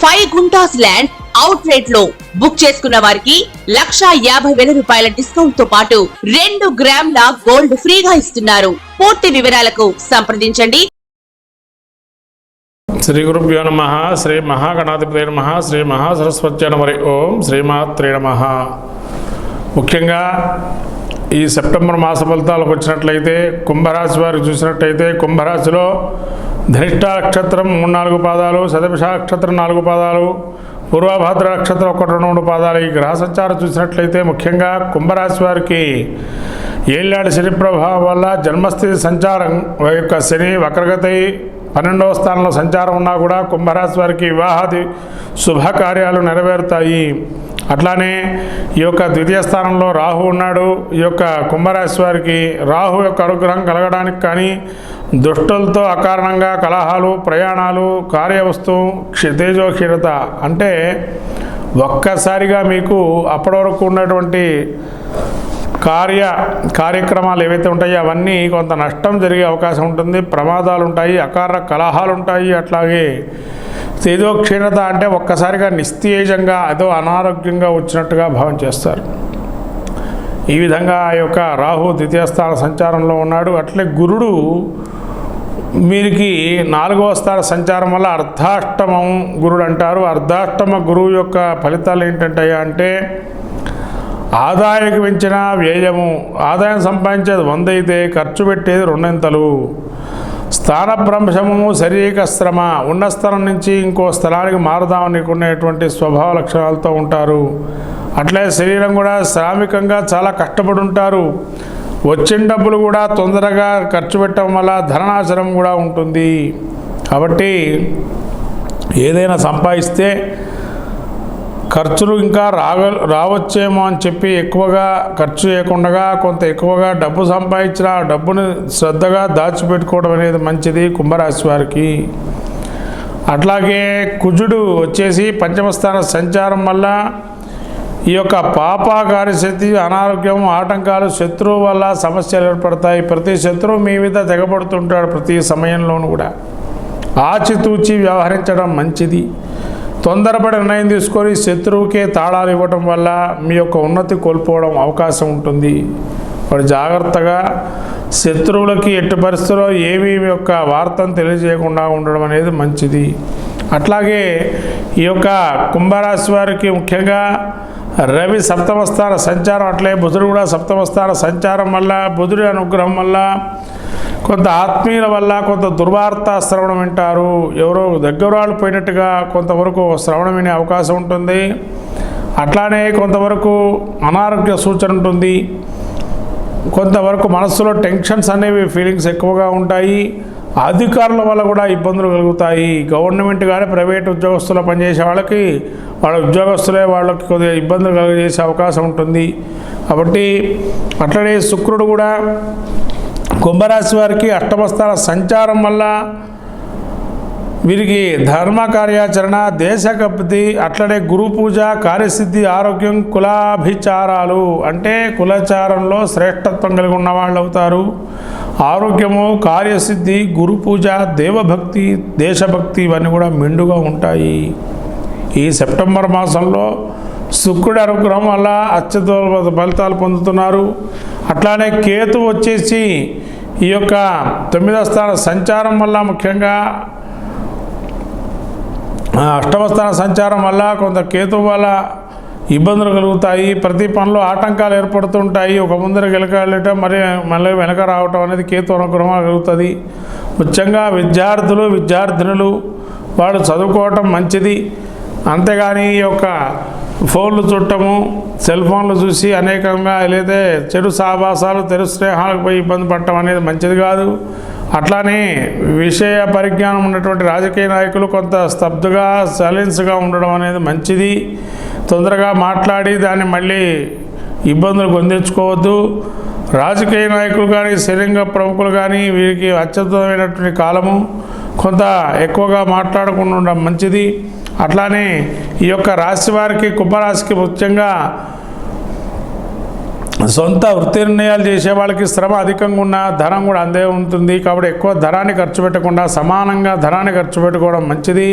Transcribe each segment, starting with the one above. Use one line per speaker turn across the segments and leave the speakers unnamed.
Five guntas land out రేట్లో book చేసుకున్న వారికి లక్షా యాభై వేల రూపాయల డిస్కౌంట్తో పాటు రెండు గ్రాముల గోల్డ్ ఫ్రీగా ఇస్తున్నారు. పూర్తి వివరాలకు సంప్రదించండి.
శ్రీ గురుభ్యో నమ శ్రీ మహాగణాధిపతి నమ శ్రీ మహాసరస్వత్య నమరి ఓం శ్రీమాత్రే నమ. ముఖ్యంగా ఈ సెప్టెంబర్ మాస ఫలితాలకు వచ్చినట్లయితే కుంభరాశి వారికి చూసినట్లయితే కుంభరాశిలో ధనిష్ట నక్షత్రం మూడు నాలుగు పాదాలు శతభిష నక్షత్రం నాలుగు పాదాలు పూర్వభాద్ర నక్షత్రం ఒకటి రెండు మూడు పాదాలు. ఈ గ్రహ సంచారం చూసినట్లయితే ముఖ్యంగా కుంభరాశి వారికి ఏళ్ళాడి శని ప్రభావం వల్ల జన్మస్థితి సంచారం యొక్క శని వక్రగతి పన్నెండవ స్థానంలో సంచారం ఉన్నా కూడా కుంభరాశి వారికి వివాహాది శుభకార్యాలు నెరవేరుతాయి. అట్లానే ఈ యొక్క ద్వితీయ స్థానంలో రాహు ఉన్నాడు. ఈ యొక్క కుంభరాశి వారికి రాహు యొక్క అనుగ్రహం కలగడానికి కానీ దుష్టులతో అకారణంగా కలహాలు ప్రయాణాలు కార్యవస్తు క్షితేజోక్షీణత అంటే ఒక్కసారిగా మీకు అప్పటి వరకు ఉన్నటువంటి కార్య కార్యక్రమాలు ఏవైతే ఉంటాయో అవన్నీ కొంత నష్టం జరిగే అవకాశం ఉంటుంది. ప్రమాదాలు ఉంటాయి అకార కలహాలు ఉంటాయి. అట్లాగే ఏదో క్షీణత అంటే ఒక్కసారిగా నిస్తేజంగా అదో అనారోగ్యంగా వచ్చినట్టుగా భావం చేస్తారు. ఈ విధంగా ఆ యొక్క రాహు ద్వితీయ స్థాన సంచారంలో ఉన్నాడు. అట్లే గురుడు వీరికి నాలుగవ స్థాన సంచారం వల్ల అర్ధాష్టమం గురుడు అంటారు. అర్ధాష్టమ గురువు యొక్క ఫలితాలు ఏంటంటే అంటే ఆదాయానికి పెంచిన వ్యయము ఆదాయం సంపాదించేది వంద అయితే ఖర్చు పెట్టేది రెండింతలు. స్థానభ్రంశము శారీరక శ్రమ ఉన్న స్థలం నుంచి ఇంకో స్థలానికి మారుదామనుకునేటువంటి స్వభావ లక్షణాలతో ఉంటారు. అట్లే శరీరం కూడా శ్రామికంగా చాలా కష్టపడి ఉంటారు. వచ్చిన డబ్బులు కూడా తొందరగా ఖర్చు పెట్టడం వల్ల ధననాశనం కూడా ఉంటుంది. కాబట్టి ఏదైనా సంపాదిస్తే ఖర్చులు ఇంకా రాగ రావచ్చేమో అని చెప్పి ఎక్కువగా ఖర్చు చేయకుండా కొంత ఎక్కువగా డబ్బు సంపాదించిన ఆ డబ్బుని శ్రద్ధగా దాచిపెట్టుకోవడం అనేది మంచిది కుంభరాశి వారికి. అట్లాగే కుజుడు వచ్చేసి పంచమస్థాన సంచారం వల్ల ఈ యొక్క పాప శక్తి అనారోగ్యం ఆటంకాలు శత్రువు వల్ల సమస్యలు ఏర్పడతాయి. ప్రతి శత్రువు మీ మీద తెగబడుతుంటాడు ప్రతి సమయంలోనూ కూడా. ఆచితూచి వ్యవహరించడం మంచిది. తొందరపడి నిర్ణయం తీసుకొని శత్రువుకే తాళాలు ఇవ్వటం వల్ల మీ యొక్క ఉన్నతి కోల్పోవడం అవకాశం ఉంటుంది. వాడు జాగ్రత్తగా శత్రువులకి ఎట్టి పరిస్థితుల్లో ఏమీ మీ యొక్క వార్తను తెలియజేయకుండా ఉండడం అనేది మంచిది. అట్లాగే ఈ యొక్క కుంభరాశి వారికి ముఖ్యంగా రవి సప్తమస్థాన సంచారం అట్లే బుధుడు కూడా సప్తమస్థాన సంచారం వల్ల బుధుడి అనుగ్రహం వల్ల కొంత ఆత్మీయుల వల్ల కొంత దుర్వార్త శ్రవణం వింటారు. ఎవరో దగ్గర వాళ్ళు పోయినట్టుగా కొంతవరకు శ్రవణం వినే అవకాశం ఉంటుంది. అట్లానే కొంతవరకు అనారోగ్య సూచన ఉంటుంది. కొంతవరకు మనస్సులో టెన్షన్స్ అనేవి ఫీలింగ్స్ ఎక్కువగా ఉంటాయి. అధికారుల వల్ల కూడా ఇబ్బందులు కలుగుతాయి. గవర్నమెంట్ కానీ ప్రైవేట్ ఉద్యోగస్తులు పనిచేసే వాళ్ళకి వాళ్ళ ఉద్యోగస్తులే వాళ్ళకి కొద్దిగా ఇబ్బందులు కలుగజేసే అవకాశం ఉంటుంది. కాబట్టి అట్లనే శుక్రుడు కూడా కుంభరాశి వారికి అష్టమస్థాన సంచారం వల్ల వీరికి ధర్మ కార్యాచరణ దేశకప్తి అట్లనే గురు పూజ కార్యసిద్ధి ఆరోగ్యం కులాభిచారాలు. అంటే కులచారంలో శ్రేష్టత్వం కలిగి ఉన్న వాళ్ళు అవుతారు. ఆరోగ్యము కార్యసిద్ధి గురు పూజ దేవభక్తి దేశభక్తి ఇవన్నీ కూడా మెండుగా ఉంటాయి. ఈ సెప్టెంబర్ మాసంలో శుక్రుడు అనుగ్రహం వల్ల అత్యద్భుత ఫలితాలు పొందుతున్నారు. అట్లానే కేతు వచ్చేసి ఈ యొక్క తొమ్మిదవ స్థాన సంచారం వల్ల ముఖ్యంగా అష్టమ స్థాన సంచారం వల్ల కొంత కేతు వల్ల ఇబ్బందులు కలుగుతాయి. ప్రతి పనిలో ఆటంకాలు ఏర్పడుతుంటాయి. ఒక ముందర గెలకాలటం మరి మళ్ళీ వెనక రావటం అనేది కేతు అనుగ్రహం కలుగుతుంది. ముఖ్యంగా విద్యార్థులు విద్యార్థినులు వాళ్ళు చదువుకోవటం మంచిది. అంతేగాని ఈ యొక్క ఫోన్లు చుట్టము సెల్ ఫోన్లు చూసి అనేకంగా లేదా చెడు సావాసాలు తెరు స్నేహాలకు పోయి ఇబ్బంది పడటం అనేది మంచిది కాదు. అట్లానే విషయ పరిజ్ఞానం ఉన్నటువంటి రాజకీయ నాయకులు కొంత స్తబ్దుగా సైలెన్స్గా ఉండడం అనేది మంచిది. తొందరగా మాట్లాడి దాన్ని మళ్ళీ ఇబ్బందులు పొందించుకోవద్దు రాజకీయ నాయకులు కానీ స్థిరంగ ప్రముఖులు కానీ వీరికి అత్యద్భుతమైనటువంటి కాలము. కొంత ఎక్కువగా మాట్లాడకుండా ఉండడం మంచిది. అట్లానే ఈ యొక్క రాశి వారికి కుంభరాశికి ముఖ్యంగా సొంత వృత్తి నిర్ణయాలు చేసే వాళ్ళకి శ్రమ అధికంగా ఉన్న ధనం కూడా అందే ఉంటుంది. కాబట్టి ఎక్కువ ధనాన్ని ఖర్చు పెట్టకుండా సమానంగా ధనాన్ని ఖర్చు పెట్టుకోవడం మంచిది.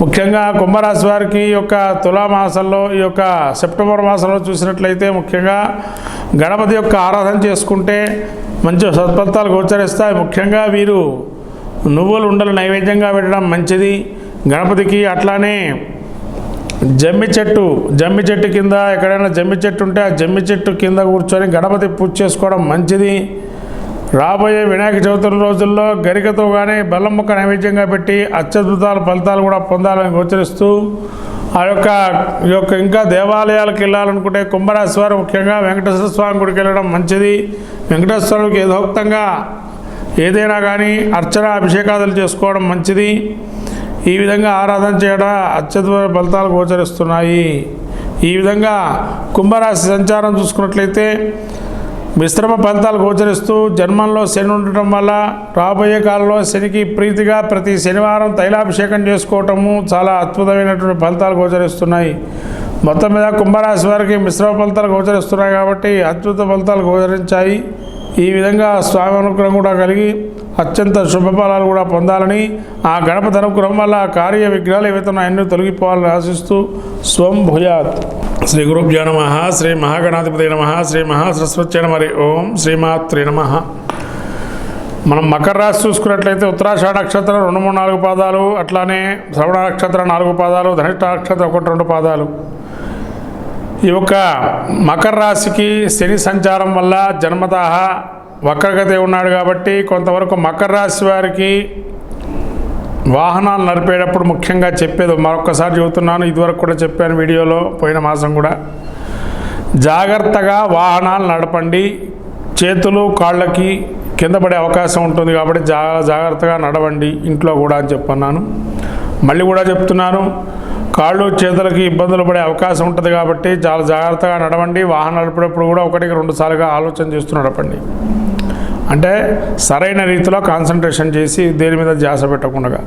ముఖ్యంగా కుంభరాశి వారికి ఈ యొక్క తులామాసంలో ఈ యొక్క సెప్టెంబర్ మాసంలో చూసినట్లయితే ముఖ్యంగా గణపతి యొక్క ఆరాధన చేసుకుంటే మంచి సత్ఫలితాలు గోచరిస్తాయి. ముఖ్యంగా వీరు నువ్వులు ఉండలు నైవేద్యంగా పెట్టడం మంచిది. గణపతికి అట్లానే జమ్మి చెట్టు జమ్మి చెట్టు కింద ఎక్కడైనా జమ్మి చెట్టు ఉంటే ఆ జమ్మి చెట్టు కింద కూర్చొని గణపతి పూజ చేసుకోవడం మంచిది. రాబోయే వినాయక చవితి రోజుల్లో గరికతో కానీ బెల్లం ముక్క నైవేద్యంగా పెట్టి అత్యద్భుతాల ఫలితాలు కూడా పొందాలని గోచరిస్తూ ఆ యొక్క ఈ యొక్క ఇంకా దేవాలయాలకు వెళ్ళాలనుకుంటే కుంభరాశి వారు ముఖ్యంగా వెంకటేశ్వర స్వామి గుడికి వెళ్ళడం మంచిది. వెంకటేశ్వర స్వామికి యథోక్తంగా ఏదైనా కానీ అర్చన అభిషేకాదులు చేసుకోవడం మంచిది. ఈ విధంగా ఆరాధన చేయడం అత్యద్భుత ఫలితాలు గోచరిస్తున్నాయి. ఈ విధంగా కుంభరాశి సంచారం చూసుకున్నట్లయితే మిశ్రమ ఫలితాలు గోచరిస్తూ జన్మంలో శని ఉండటం వల్ల రాబోయే కాలంలో శనికి ప్రీతిగా ప్రతి శనివారం తైలాభిషేకం చేసుకోవటము చాలా అద్భుతమైనటువంటి ఫలితాలు గోచరిస్తున్నాయి. మొత్తం మీద కుంభరాశి వారికి మిశ్రమ ఫలితాలు గోచరిస్తున్నాయి కాబట్టి అద్భుత ఫలితాలు గోచరించాయి. ఈ విధంగా స్వామి అనుగ్రహం కూడా కలిగి అత్యంత శుభఫలాలు కూడా పొందాలని ఆ గణపతి అనుగ్రహం వల్ల కార్య విగ్రహాలు ఏవైతే ఉన్నాయన్నీ తొలగిపోవాలని ఆశిస్తూ స్వం భూయాత్. శ్రీ గురుభ్యో నమ శ్రీ మహాగణాధిపతి నమ శ్రీ మహాసరస్వత్య నమరి ఓం శ్రీమాత్రి నమ. మనం మకర రాశి చూసుకున్నట్లయితే ఉత్తరాషాఢ నక్షత్రం రెండు మూడు నాలుగు పాదాలు అట్లానే శ్రవణ నక్షత్రం నాలుగు పాదాలు ధనిష్ట నక్షత్రం ఒకటి రెండు పాదాలు. ఈ యొక్క మకర రాశికి శని సంచారం వల్ల జన్మత వక్రగతి ఉన్నాడు కాబట్టి కొంతవరకు మకర రాశి వారికి వాహనాలు నడిపేటప్పుడు ముఖ్యంగా చెప్పేది మరొకసారి చెబుతున్నాను ఇదివరకు కూడా చెప్పాను వీడియోలో పోయిన మాసం కూడా. జాగ్రత్తగా వాహనాలు నడపండి. చేతులు కాళ్ళకి కింద పడే అవకాశం ఉంటుంది కాబట్టి జా జాగ్రత్తగా నడవండి ఇంట్లో కూడా అని చెప్పన్నాను. మళ్ళీ కూడా చెప్తున్నాను కాళ్ళు చేతులకి ఇబ్బందులు పడే అవకాశం ఉంటుంది కాబట్టి చాలా జాగ్రత్తగా నడవండి. వాహనం నడిపేటప్పుడు కూడా ఒకటికి రెండు సార్లుగా ఆలోచన చేస్తూ నడపండి. అంటే సరైన రీతిలో కాన్సన్ట్రేషన్ చేసి దేని మీద ధ్యాస పెట్టకుండా.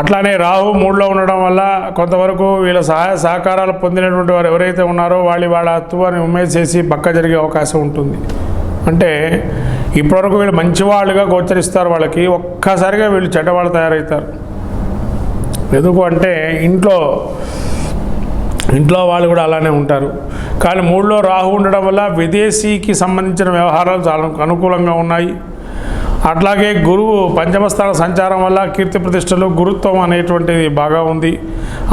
అట్లానే రాహు మూడులో ఉండడం వల్ల కొంతవరకు వీళ్ళ సహాయ సహకారాలు పొందినటువంటి వారు ఎవరైతే ఉన్నారో వాళ్ళు వాళ్ళ అత్తువాన్ని ఉమ్మేసేసి పక్క జరిగే అవకాశం ఉంటుంది. అంటే ఇప్పటివరకు వీళ్ళు మంచివాళ్ళుగా గోచరిస్తారు వాళ్ళకి ఒక్కసారిగా వీళ్ళు చెడ్డవాళ్ళు తయారవుతారు. ఎందుకు అంటే ఇంట్లో ఇంట్లో వాళ్ళు కూడా అలానే ఉంటారు. కానీ మూడులో రాహు ఉండడం వల్ల విదేశీకి సంబంధించిన వ్యవహారాలు చాలా అనుకూలంగా ఉన్నాయి. అట్లాగే గురువు పంచమస్థాన సంచారం వల్ల కీర్తి ప్రతిష్టలు గురుత్వం అనేటువంటిది బాగా ఉంది.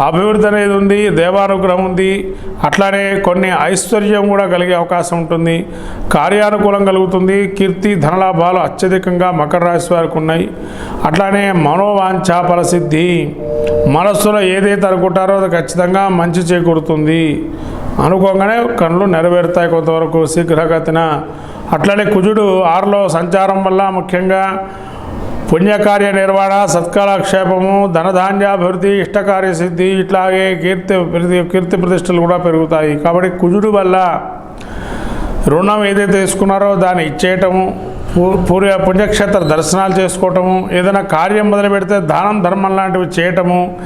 అభివృద్ధి అనేది ఉంది దేవానుగ్రహం ఉంది అట్లానే కొన్ని ఐశ్వర్యం కూడా కలిగే అవకాశం ఉంటుంది. కార్యానుకూలం కలుగుతుంది కీర్తి ధనలాభాలు అత్యధికంగా మకర రాశి వారికి ఉన్నాయి. అట్లానే మనోవాంఛ ఫలసిద్ధి మనస్సులో ఏదైతే అనుకుంటారో అది ఖచ్చితంగా మంచి చేకూరుతుంది. అనుకోగానే కళ్ళు నెరవేరుతాయి కొంతవరకు శీఘ్రగతిన. అట్లనే కుజుడు ఆరులో సంచారం వల్ల ముఖ్యంగా పుణ్యకార్య నిర్వహణ సత్కాలక్షేపము ధనధాన్యాభివృద్ధి ఇష్టకార్య సిద్ధి ఇట్లాగే కీర్తి కీర్తి ప్రతిష్టలు కూడా పెరుగుతాయి. కాబట్టి కుజుడు వల్ల రుణం ఏదైతే తీసుకున్నారో దాన్ని ఇచ్చేయటము పూ- పూర్వ పుణ్యక్షేత్ర దర్శనాలు చేసుకోవటము ఏదైనా కార్యం మొదలు పెడితే దానం ధర్మం లాంటివి చేయటము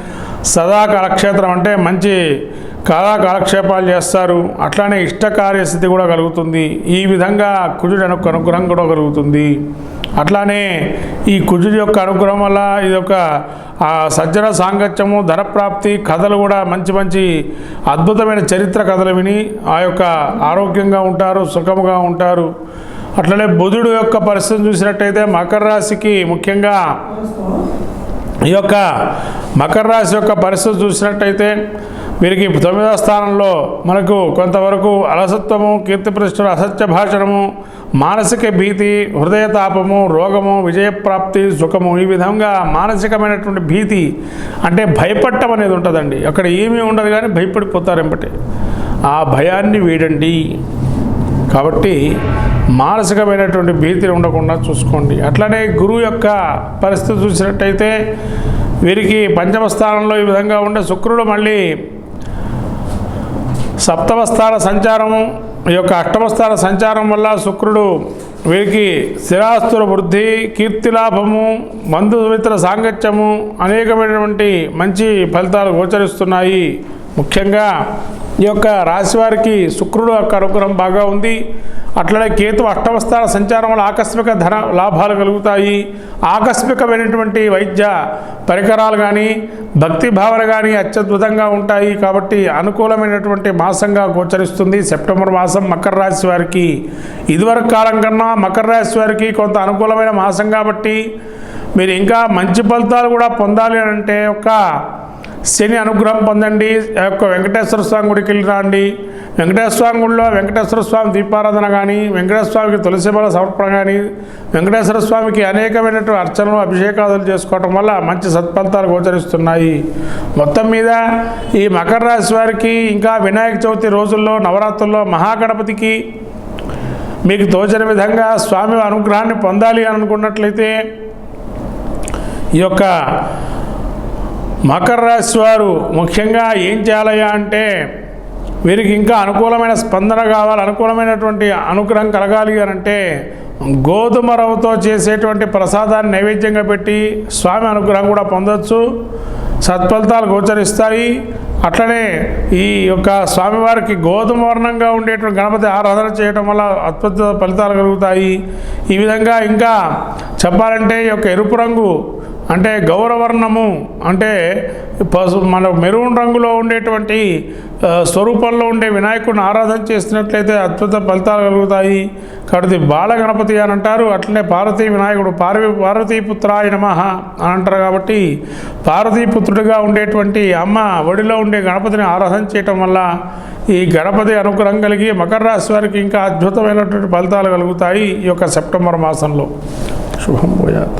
సదా కాలక్షేత్రం అంటే మంచి కళా కాలక్షేపాలు చేస్తారు. అట్లానే ఇష్ట స్థితి కూడా కలుగుతుంది. ఈ విధంగా కుజుడు అను అనుగ్రహం కూడా కలుగుతుంది. అట్లానే ఈ కుజుడి యొక్క అనుగ్రహం వల్ల ఇది ఒక సజ్జన సాంగత్యము ధనప్రాప్తి కథలు కూడా మంచి మంచి అద్భుతమైన చరిత్ర కథలు విని ఆ యొక్క ఆరోగ్యంగా ఉంటారు సుఖముగా ఉంటారు. అట్లనే బుధుడు యొక్క పరిస్థితి చూసినట్టయితే మకర రాశికి ముఖ్యంగా ఈ యొక్క మకర రాశి యొక్క పరిస్థితి చూసినట్టయితే వీరికి తొమ్మిదవ స్థానంలో మనకు కొంతవరకు అలసత్వము కీర్తి ప్రతిష్టలు అసత్య భాషణము మానసిక భీతి హృదయ తాపము రోగము విజయప్రాప్తి సుఖము ఈ విధంగా మానసికమైనటువంటి భీతి అంటే భయపడటం అనేది ఉంటుందండి. అక్కడ ఏమీ ఉండదు కానీ భయపడిపోతారు ఎంబటే ఆ భయాన్ని వీడండి. కాబట్టి మానసికమైనటువంటి భీతిని ఉండకుండా చూసుకోండి. అట్లనే గురువు యొక్క పరిస్థితి చూసినట్టయితే వీరికి పంచమ స్థానంలో ఈ విధంగా ఉండే శుక్రుడు మళ్ళీ సప్తవస్థాల సంచారం సంచారము ఈ యొక్క అష్టమస్థాన సంచారం వల్ల శుక్రుడు వీరికి స్థిరాస్తుల వృద్ధి కీర్తిలాభము బంధుమిత్ర సాంగత్యము అనేకమైనటువంటి మంచి ఫలితాలు గోచరిస్తున్నాయి. ముఖ్యంగా ఈ యొక్క రాశి వారికి శుక్రుడు యొక్క అనుగ్రహం బాగా ఉంది. అట్లనే కేతు అష్టమస్థాన సంచారం వల్ల ఆకస్మిక ధన లాభాలు కలుగుతాయి. ఆకస్మికమైనటువంటి వైద్య పరికరాలు కానీ భక్తి భావన కానీ అత్యద్భుతంగా ఉంటాయి కాబట్టి అనుకూలమైనటువంటి మాసంగా గోచరిస్తుంది. సెప్టెంబర్ మాసం మకర రాశి వారికి. ఇదివరకు కాలం కన్నా మకర రాశి వారికి కొంత అనుకూలమైన మాసం కాబట్టి మీరు ఇంకా మంచి ఫలితాలు కూడా పొందాలి అని అంటే ఒక శని అనుగ్రహం పొందండి. యొక్క వెంకటేశ్వర స్వామి గుడికి వెళ్ళి రండి. వెంకటేశ్వర స్వామి గుడిలో వెంకటేశ్వర స్వామి దీపారాధన కానీ వెంకటేశ్వర స్వామికి తులసిమల సమర్పణ కానీ వెంకటేశ్వర స్వామికి అనేకమైనటువంటి అర్చనలు అభిషేకాదులు చేసుకోవటం వల్ల మంచి సత్ఫలితాలు గోచరిస్తున్నాయి. మొత్తం మీద ఈ మకర రాశి వారికి ఇంకా వినాయక చవితి రోజుల్లో నవరాత్రుల్లో మహాగణపతికి మీకు తోచిన విధంగా స్వామి అనుగ్రహాన్ని పొందాలి అని అనుకున్నట్లయితే ఈ యొక్క మకర రాశి వారు ముఖ్యంగా ఏం చేయాలయ్యా అంటే వీరికి ఇంకా అనుకూలమైన స్పందన కావాలి అనుకూలమైనటువంటి అనుగ్రహం కలగాలి అని అంటే గోధుమ రవ్వతో చేసేటువంటి ప్రసాదాన్ని నైవేద్యంగా పెట్టి స్వామి అనుగ్రహం కూడా పొందొచ్చు. సత్ఫలితాలు గోచరిస్తాయి. అట్లనే ఈ యొక్క స్వామివారికి గోధుమ వర్ణంగా ఉండేటువంటి గణపతి ఆరాధన చేయటం వల్ల అద్భుత ఫలితాలు కలుగుతాయి. ఈ విధంగా ఇంకా చెప్పాలంటే ఈ యొక్క ఎరుపు రంగు అంటే గౌరవర్ణము అంటే పసు మన మెరూన్ రంగులో ఉండేటువంటి స్వరూపంలో ఉండే వినాయకుడిని ఆరాధన చేసినట్లయితే అద్భుత ఫలితాలు కలుగుతాయి. కాబట్టి బాలగణపతి అని అంటారు. అట్లనే పార్వతీ వినాయకుడు పార్వీ పార్వతీపుత్రాయ నమ అని అంటారు కాబట్టి పార్వతీపుత్రుడిగా ఉండేటువంటి అమ్మ ఒడిలో ఉండే గణపతిని ఆరాధన చేయటం వల్ల ఈ గణపతి అనుగ్రహం కలిగి మకర రాశి వారికి ఇంకా అద్భుతమైనటువంటి ఫలితాలు కలుగుతాయి ఈ యొక్క సెప్టెంబర్ మాసంలో. శుభం పోయాత్